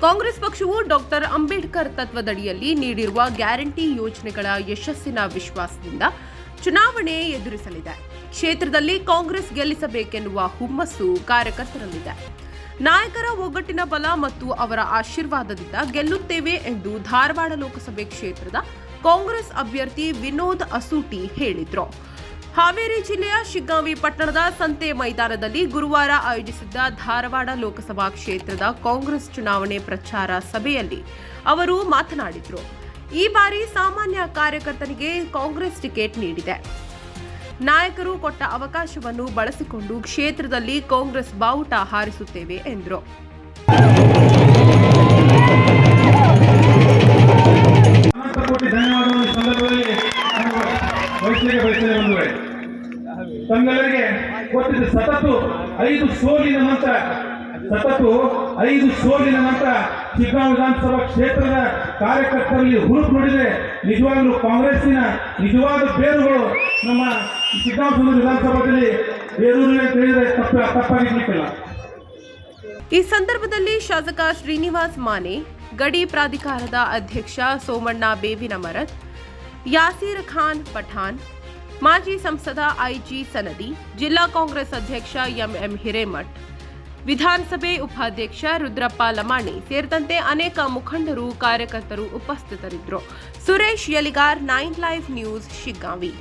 ಕಾಂಗ್ರೆಸ್ ಪಕ್ಷವು ಡಾಕ್ಟರ್ ಅಂಬೇಡ್ಕರ್ ತತ್ವದಡಿಯಲ್ಲಿ ನೀಡಿರುವ ಗ್ಯಾರಂಟಿ ಯೋಜನೆಗಳ ಯಶಸ್ಸಿನ ವಿಶ್ವಾಸದಿಂದ ಚುನಾವಣೆ ಎದುರಿಸಲಿದೆ. ಕ್ಷೇತ್ರದಲ್ಲಿ ಕಾಂಗ್ರೆಸ್ ಗೆಲ್ಲಿಸಬೇಕೆನ್ನುವ ಹುಮ್ಮಸ್ಸು ಕಾರ್ಯಕರ್ತರಲ್ಲಿದೆ. ನಾಯಕರ ಒಗ್ಗಟ್ಟಿನ ಬಲ ಮತ್ತು ಅವರ ಆಶೀರ್ವಾದದಿಂದ ಗೆಲ್ಲುತ್ತೇವೆ ಎಂದು ಧಾರವಾಡ ಲೋಕಸಭೆ ಕ್ಷೇತ್ರದ ಕಾಂಗ್ರೆಸ್ ಅಭ್ಯರ್ಥಿ ವಿನೋದ್ ಅಸೂಟಿ ಹೇಳಿದ್ರು. ಹಾವೇರಿ ಜಿಲ್ಲೆಯ ಶಿಗ್ಗಾಂವಿ ಪಟ್ಟಣದ ಸಂತೆ ಮೈದಾನದಲ್ಲಿ ಗುರುವಾರ ಆಯೋಜಿಸಿದ್ದ ಧಾರವಾಡ ಲೋಕಸಭಾ ಕ್ಷೇತ್ರದ ಕಾಂಗ್ರೆಸ್ ಚುನಾವಣೆ ಪ್ರಚಾರ ಸಭೆಯಲ್ಲಿ ಅವರು ಮಾತನಾಡಿದರು. ಈ ಬಾರಿ ಸಾಮಾನ್ಯ ಕಾರ್ಯಕರ್ತರಿಗೆ ಕಾಂಗ್ರೆಸ್ ಟಿಕೆಟ್ ನೀಡಿದೆ. ನಾಯಕರು ಕೊಟ್ಟ ಅವಕಾಶವನ್ನು ಬಳಸಿಕೊಂಡು ಕ್ಷೇತ್ರದಲ್ಲಿ ಕಾಂಗ್ರೆಸ್ ಬಾವುಟ ಹಾರಿಸುತ್ತೇವೆ ಎಂದರು. ವಹಿಸಲಿಕ್ಕೆ ಬಯಸ್ತೇನೆ ಒಂದು ವೇಳೆ ತಮ್ಮೆಲ್ಲರಿಗೆ ಕೊಟ್ಟಿದ್ದ ಸತತು ಐದು ಸೋಲಿನ ನಂತರ ಸತತು ಐದು ಸೋಲಿನ ನಂತರ ಶಿಗ್ಗಾಂವ್ ವಿಧಾನಸಭಾ ಕ್ಷೇತ್ರದ ಕಾರ್ಯಕರ್ತರಲ್ಲಿ ಹುರುಪು ನೋಡಿದರೆ ನಿಜವಾಗಲೂ ಕಾಂಗ್ರೆಸ್ಸಿನ ನಿಜವಾದ ಬೇರುಗಳು ನಮ್ಮ ಸುಂದರ ವಿಧಾನಸಭಾದಲ್ಲಿ ಬೇರೂರಿವೆ ಅಂತ ಹೇಳಿದ್ರೆ ತಪ್ಪ, ತಪ್ಪಾಗಿರ್ಲಿಕ್ಕಿಲ್ಲ. ಈ ಸಂದರ್ಭದಲ್ಲಿ ಶಾಸಕ ಶ್ರೀನಿವಾಸ್ ಮಾನೆ, ಗಡಿ ಪ್ರಾಧಿಕಾರದ ಅಧ್ಯಕ್ಷ ಸೋಮಣ್ಣ ಬೇವಿನ ಮರತ್ ಯಾಸೀರ್ ಖಾನ್ ಪಠಾಣ್ ಮಾಜಿ ಸಂಸದ ಐಜಿ ಸನದಿ, ಜಿಲ್ಲಾ ಕಾಂಗ್ರೆಸ್ ಅಧ್ಯಕ್ಷ ಎಂಎಂ ಹಿರೇಮಠ್, ವಿಧಾನಸಭೆ ಉಪಾಧ್ಯಕ್ಷ ರುದ್ರಪ್ಪ ಲಮಾಣಿ ಸೇರಿದಂತೆ ಅನೇಕ ಮುಖಂಡರು, ಕಾರ್ಯಕರ್ತರು ಉಪಸ್ಥಿತರಿದ್ದರು. Suresh Yaligar, nine live news, Shiggaon.